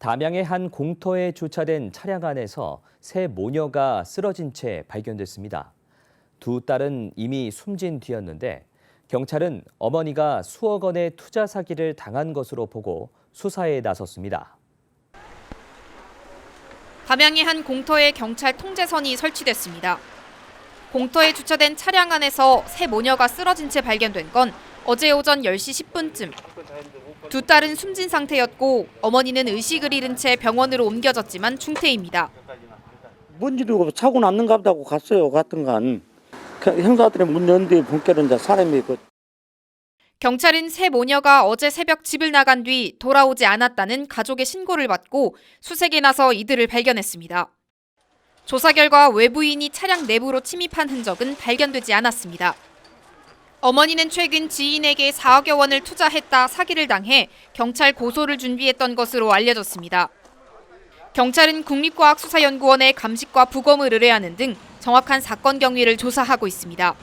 담양의 한 공터에 주차된 차량 안에서 새 모녀가 쓰러진 채 발견됐습니다. 두 딸은 이미 숨진 뒤였는데 경찰은 어머니가 수억 원의 투자 사기를 당한 것으로 보고 수사에 나섰습니다. 담양의 한 공터에 경찰 통제선이 설치됐습니다. 공터에 주차된 차량 안에서 새 모녀가 쓰러진 채 발견된 건 어제 오전 10시 10분쯤. 두 딸은 숨진 상태였고 어머니는 의식을 잃은 채 병원으로 옮겨졌지만 중태입니다. 뭔지도 사고 났는가 보다고 갔어요. 갔던간 그 형사들이 문 연뒤에 본께는 이제 사람이 그 경찰은 새 모녀가 어제 새벽 집을 나간 뒤 돌아오지 않았다는 가족의 신고를 받고 수색에 나서 이들을 발견했습니다. 조사 결과 외부인이 차량 내부로 침입한 흔적은 발견되지 않았습니다. 어머니는 최근 지인에게 4억여 원을 투자했다 사기를 당해 경찰 고소를 준비했던 것으로 알려졌습니다. 경찰은 국립과학수사연구원에 감식과 부검을 의뢰하는 등 정확한 사건 경위를 조사하고 있습니다.